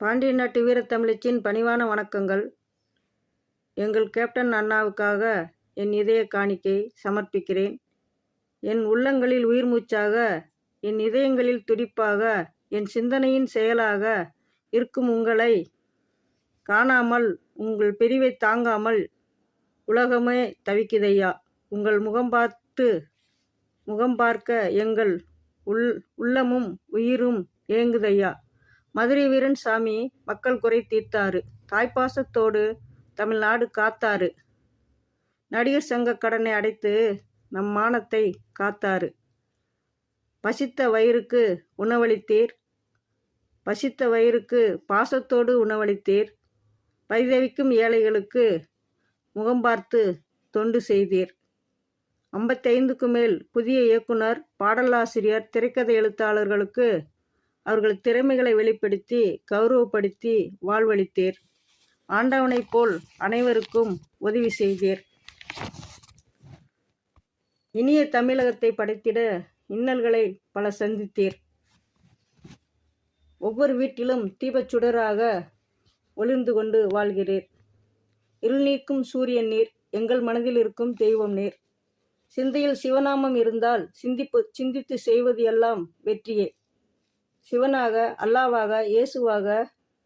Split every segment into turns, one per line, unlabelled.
பாண்டிய நாட்டு வீரத்தமிழச்சின் பணிவான வணக்கங்கள். எங்கள் கேப்டன் அண்ணாவுக்காக என் இதய காணிக்கை சமர்ப்பிக்கிறேன். என் உள்ளங்களில் உயிர் மூச்சாக என் இதயங்களில் துடிப்பாக என் சிந்தனையின் செயலாக இருக்கும் உங்களை காணாமல் உங்கள் பிரிவை தாங்காமல் உலகமே தவிக்குதையா? உங்கள் முகம் பார்த்து முகம் பார்க்க எங்கள் உள் உள்ளமும் உயிரும் ஏங்குதையா? மதுரை வீரன் சாமி மக்கள் குறை தீர்த்தாரு. தாய்ப்பாசத்தோடு தமிழ்நாடு காத்தாரு. நடிகர் சங்க கடனை அடைத்து நம் மானத்தை காத்தாரு. பசித்த வயிறுக்கு உணவளித்தீர். பசித்த வயிறுக்கு பாசத்தோடு உணவளித்தீர். பரிதவிக்கும் ஏழைகளுக்கு முகம் பார்த்து தொண்டு செய்தீர். ஐம்பத்தைந்துக்கு மேல் புதிய இயக்குனர் பாடலாசிரியர் திரைக்கதை எழுத்தாளர்களுக்கு அவர்கள் திறமைகளை வெளிப்படுத்தி கௌரவப்படுத்தி வாழ்வளித்தீர். ஆண்டவனைப் போல் அனைவருக்கும் உதவி செய்தீர். இனிய தமிழகத்தை படைத்திட இன்னல்களை பல சந்தித்தீர். ஒவ்வொரு வீட்டிலும் தீபச்சுடராக ஒளிர்ந்து கொண்டு வாழ்கிறீர். இருள் நீக்கும் சூரியன் நீர் எங்கள் மனதில் இருக்கும் தெய்வம் நீர். சிந்தையில் சிவநாமம் இருந்தால் சிந்திப்பு சிந்தித்து செய்வது எல்லாம் வெற்றியே. சிவனாக அல்லாவாக இயேசுவாக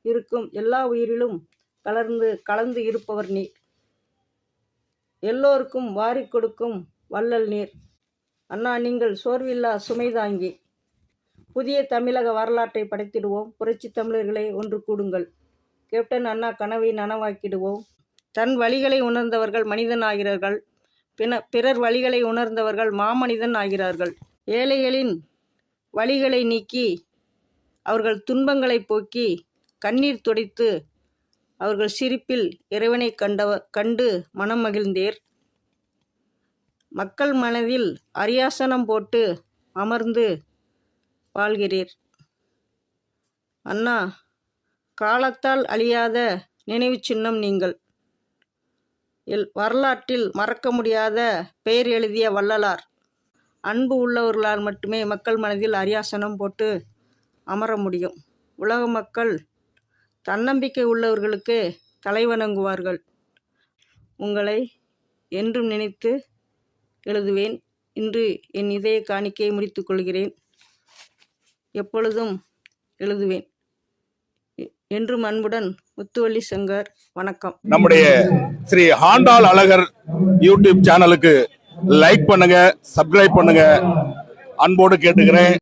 இருக்கும் எல்லா உயிரிலும் கலர்ந்து கலந்து இருப்பவர் நீர். எல்லோருக்கும் வாரிக் கொடுக்கும் வள்ளல் நீர். அண்ணா நீங்கள் சோர்வில்லா சுமைதாங்கி புதிய தமிழக வரலாற்றை படைத்திடுவோம். புரட்சி தமிழர்களை ஒன்று கூடுங்கள். கேப்டன் அண்ணா கனவை நனவாக்கிடுவோம். தன் வழிகளை உணர்ந்தவர்கள் மனிதன் ஆகிறார்கள். பின பிறர் வழிகளை உணர்ந்தவர்கள் மாமனிதன் ஆகிறார்கள். ஏழைகளின் வழிகளை நீக்கி அவர்கள் துன்பங்களை போக்கி கண்ணீர் துடைத்து அவர்கள் சிரிப்பில் இறைவனை கண்டவ கண்டு மனம் மகிழ்ந்தேர். மக்கள் மனதில் அரியாசனம் போட்டு அமர்ந்து வாழ்கிறீர். அண்ணா காலத்தால் அழியாத நினைவு சின்னம் நீங்கள். எல் வரலாற்றில் மறக்க முடியாத பெயர் எழுதிய வள்ளலார். அன்பு உள்ளவர்களால் மட்டுமே மக்கள் மனதில் அரியாசனம் போட்டு அமர முடியும். உலக மக்கள் தன்னம்பிக்கை உள்ளவர்களுக்கு தலைவணங்குவார்கள் உங்களை என்றும் நினைத்து எழுதுவேன். இன்று என் இதய காணிக்கையை முடித்துக் கொள்கிறேன். எப்பொழுதும் எழுதுவேன். என்றும் அன்புடன் முத்துவள்ளி சங்கர் வணக்கம்.
நம்முடைய ஸ்ரீ ஹாண்டால் அழகர் யூடியூப் சேனலுக்கு லைக் பண்ணுங்க சப்ஸ்கிரைப் பண்ணுங்க. அன்போடு கேட்டுக்கிறேன்.